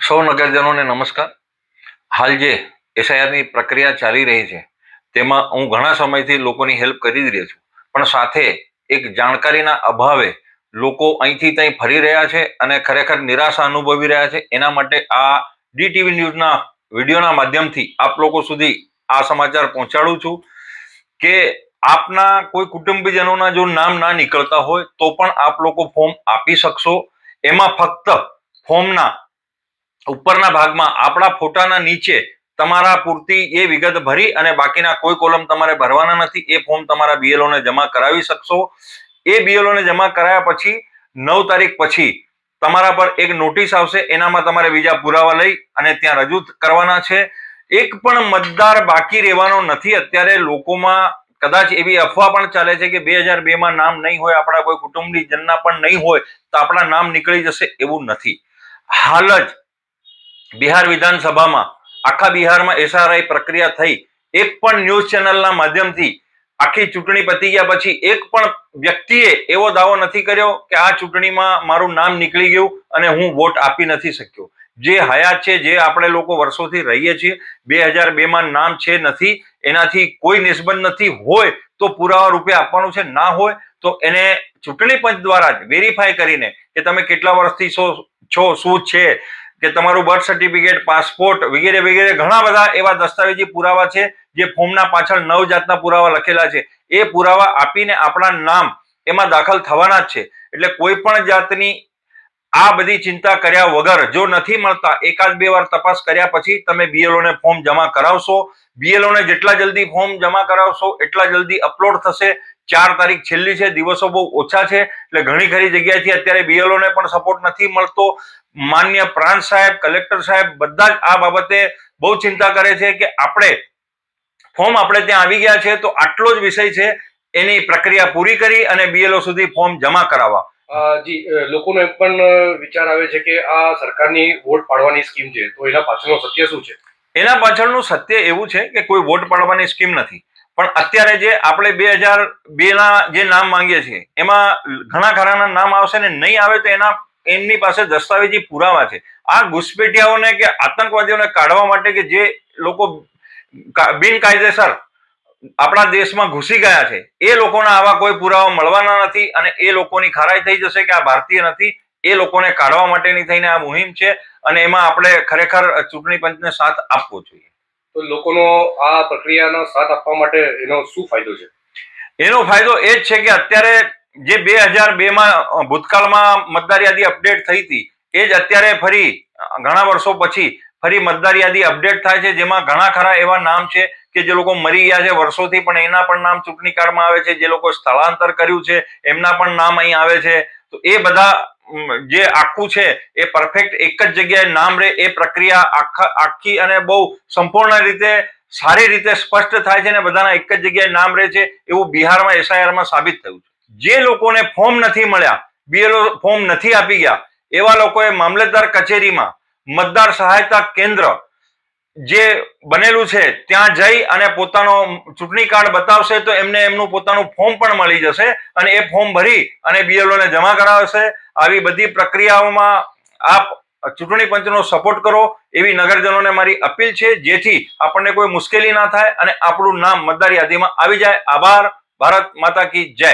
સૌ નગરજનોને નમસ્કાર. હાલ જે એસઆઈઆરની પ્રક્રિયા ચાલી રહી છે, તેમાં હું ઘણા સમયથી લોકોની હેલ્પ કરી જ રહ્યો છું. પણ સાથે એક જાણકારીના અભાવે લોકો અહીંથી ત્યાં ફરી રહ્યા છે અને ખરેખર નિરાશા અનુભવી રહ્યા છે. એના માટે આ ડીટીવી ન્યૂઝના વિડીયોના માધ્યમથી આપ લોકો સુધી આ સમાચાર પહોંચાડું છું કે આપના કોઈ કુટુંબીજનોના જો નામ ના નીકળતા હોય તો પણ આપ લોકો ફોર્મ આપી શકશો. એમાં ફક્ત ફોર્મના ઉપરના ભાગમાં આપણા ફોટાના નીચે તમારા પૂરતી એ વિગત ભરી અને બાકીના કોઈ કોલમ તમારે ભરવાના નથી, એ ફોર્મ તમારા બીએલઓને જમા કરાવી શકશો. એ BLO ને જમા કરાયા પછી નવ તારીખ પછી તમારા પર એક નોટિસ આવશે, એનામાં તમારે બીજા પુરાવા લઈ અને ત્યાં રજૂ કરવાના છે. એક પણ મતદાર બાકી રહેવાનો નથી, અત્યારે લોકોમાં કદાચ એવી અફવા પણ ચાલે છે કે બે હજાર બે માં નામ નહીં હોય, આપણા કોઈ કુટુંબની જનના પણ નહીં હોય, તો આપણા નામ નીકળી જશે એવું નથી. હાલ જ બિહાર વિધાનસભામાં આખા બિહારમાં એસઆરઆઈ પ્રક્રિયા થઈ. એક પણ ન્યૂઝ ચેનલના માધ્યમથી આખી ચૂંટણી પતી ગયા પછી એક પણ વ્યક્તિએ એવો દાવો નથી કર્યો કે આ ચૂંટણીમાં મારું નામ નીકળી ગયું અને હું વોટ આપી નથી શક્યો. જે હયાત છે, જે આપણે લોકો વર્ષોથી રહીએ છીએ, બે હજાર બેમાં નામ છે નથી, એનાથી કોઈ નિસ્બત નથી હોય તો પુરાવા રૂપે આપવાનું છે, ના હોય તો એને ચૂંટણી પંચ દ્વારા જ વેરીફાઈ કરીને કે તમે કેટલા વર્ષથી છો, શું છે કે તમારું બર્થ સર્ટિફિકેટ પાસપોર્ટ વગેરે વગેરે ઘણા બધા એવા દસ્તાવેજી પુરાવા છે, જે ફોર્મના પાછળ નવ જાતના પુરાવા લખેલા છે. એ પુરાવા આપીને આપણા નામ એમાં દાખલ થવાના જ છે. એટલે કોઈ પણ જાતની આ બધી ચિંતા કર્યા વગર જો નથી મળતા, એકાદ બે વાર તપાસ કર્યા પછી તમે બીએલઓને ફોર્મ જમા કરાવશો. બીએલઓને જેટલા જલ્દી ફોર્મ જમા કરાવશો, એટલા જલ્દી અપલોડ થશે. ચાર તારીખ છેલ્લી છે દિવસો બહુ ઓછા છે એટલે ઘણી ખરી જગ્યાએથી અત્યારે BLO ને પણ સપોર્ટ નથી મળતો. માન્ય પ્રાંત સાહેબ કલેક્ટર સાહેબ બધા જ આ બાબતે બહુ ચિંતા કરે છે કે આપણે ફોર્મ આપણે ત્યાં આવી ગયા છે તો આટલો જ વિષય છે એની પ્રક્રિયા પૂરી કરી અને બીએલઓ સુધી ફોર્મ જમા કરાવવા. જી લોકોનો એમ પણ વિચાર આવે છે કે આ સરકારની વોટ પાડવાની સ્કીમ છે તો એના પાછળનું સત્ય શું છે? એના પાછળનું સત્ય એવું છે કે કોઈ વોટ પાડવાની સ્કીમ નથી. પણ અત્યારે જે આપણે બે હજાર બે ના જે નામ માંગીએ છીએ, એમાં ઘણા ખરાના નામ આવશે ને નહીં આવે તો એના, એમની પાસે દસ્તાવેજી પુરાવા છે. આ ઘુસપેટિયાઓને કે આતંકવાદીઓને કાઢવા માટે કે જે લોકો બિનકાયદેસર આપણા દેશમાં ઘૂસી ગયા છે, એ લોકોના આવા કોઈ પુરાવા મળવાના નથી અને એ લોકોની ખરાઈ થઈ જશે કે આ ભારતીય નથી, એ લોકોને કાઢવા માટેની થઈને આ મુહિમ છે અને એમાં આપણે ખરેખર ચૂંટણી પંચને સાથ આપવો જોઈએ. તો લોકોનો આ પ્રક્રિયાનો સાથ આપવા માટે એનો શું ફાયદો છે? એનો ફાયદો એ જ છે કે અત્યારે જે બે હજાર બે માં ભૂતકાળમાં મતદાર યાદી અપડેટ થઈ હતી, એ જ અત્યારે ફરી ઘણા વર્ષો પછી ફરી મતદાર યાદી અપડેટ થાય છે, જેમાં ઘણા ખરા એવા નામ છે કે જે લોકો મરી ગયા છે વર્ષોથી, પણ એના પણ નામ ચૂંટણી કાર્ડમાં આવે છે, જે લોકો સ્થળાંતર કર્યું છે, એમના પણ નામ અહીં આવે છે. તો એ બધા જે આખું છે એ પરફેક્ટ એક જ જગ્યાએ નામ રહે, એ પ્રક્રિયા આખા, આખી અને બહુ સંપૂર્ણ રીતે સારી રીતે સ્પષ્ટ થાય છે અને બધાના એક જ જગ્યાએ નામ રહે છે, એવું બિહારમાં, એસઆઈઆરમાં સાબિત થયું છે. જે લોકોને ફોર્મ નથી મળ્યા, બીએલઓ ફોર્મ નથી આપી ગયા, એવા લોકોએ મામલતદાર કચેરીમાં મતદાર સહાયતા કેન્દ્ર જે બનેલું છે, ત્યાં જઈ અને પોતાનો ચૂંટણી કાર્ડ બતાવશે તો એમને એમનું પોતાનું ફોર્મ પણ મળી જશે અને એ ફોર્મ ભરી અને બીએલઓને જમા કરાવશે. આવી બધી પ્રક્રિયાઓમાં આપ ચૂંટણી પંચનો સપોર્ટ કરો. એવી નગરજનોને મારી અપીલ છે, જેથી આપણને કોઈ મુશ્કેલી ના થાય અને આપણું નામ મતદાર યાદીમાં આવી જાય. આભાર. ભારત માતા કી જય.